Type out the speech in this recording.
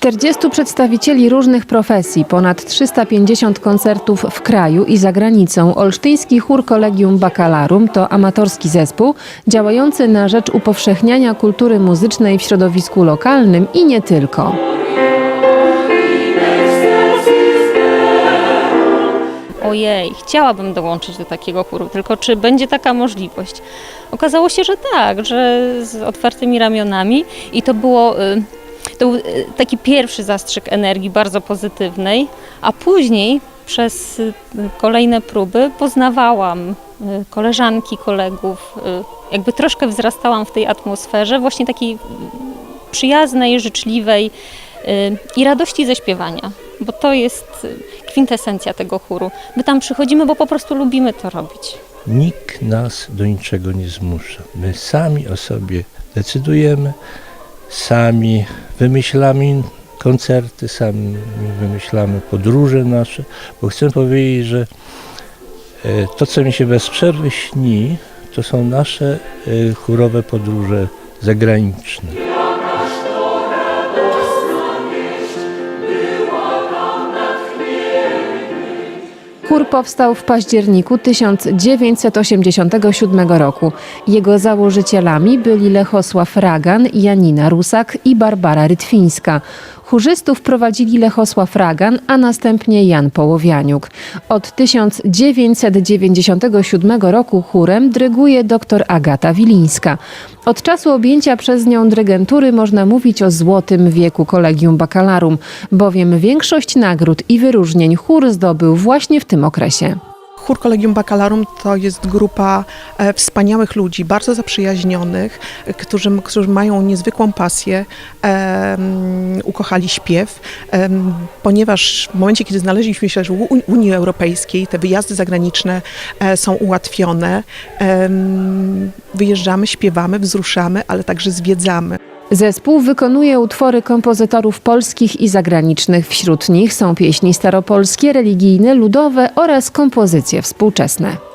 40 przedstawicieli różnych profesji, ponad 350 koncertów w kraju i za granicą. Olsztyński Chór Collegium Baccalarum to amatorski zespół działający na rzecz upowszechniania kultury muzycznej w środowisku lokalnym i nie tylko. Ojej, chciałabym dołączyć do takiego chóru, tylko czy będzie taka możliwość? Okazało się, że tak, że z otwartymi ramionami i to było. To był y, taki pierwszy zastrzyk energii bardzo pozytywnej, a później przez y, kolejne próby poznawałam y, koleżanki, kolegów, jakby troszkę wzrastałam w tej atmosferze, właśnie takiej y, przyjaznej, życzliwej i radości ze śpiewania, bo to jest kwintesencja tego chóru. My tam przychodzimy, bo po prostu lubimy to robić. Nikt nas do niczego nie zmusza. My sami o sobie decydujemy, sami wymyślamy koncerty, sami wymyślamy podróże nasze, bo chcę powiedzieć, że e, to, co mi się bez przerwy śni, to są nasze e, chórowe podróże zagraniczne. Chór powstał w październiku 1987 roku. Jego założycielami byli Lechosław Ragan, Janina Rusak i Barbara Rytwińska. Chórzystów prowadzili Lechosław Ragan, a następnie Jan Połowianiuk. Od 1997 roku chórem dryguje dr Agata Wilińska. Od czasu objęcia przez nią dyrygentury można mówić o złotym wieku Collegium Baccalarum, bowiem większość nagród i wyróżnień chór zdobył właśnie w tym okresie. Chór Collegium Baccalarum to jest grupa e, wspaniałych ludzi, bardzo zaprzyjaźnionych, którzy, którzy mają niezwykłą pasję, em, ukochali śpiew, ponieważ w momencie, kiedy znaleźliśmy się w Unii Europejskiej, te wyjazdy zagraniczne e, są ułatwione. Wyjeżdżamy, śpiewamy, wzruszamy, ale także zwiedzamy. Zespół wykonuje utwory kompozytorów polskich i zagranicznych. Wśród nich są pieśni staropolskie, religijne, ludowe oraz kompozycje współczesne.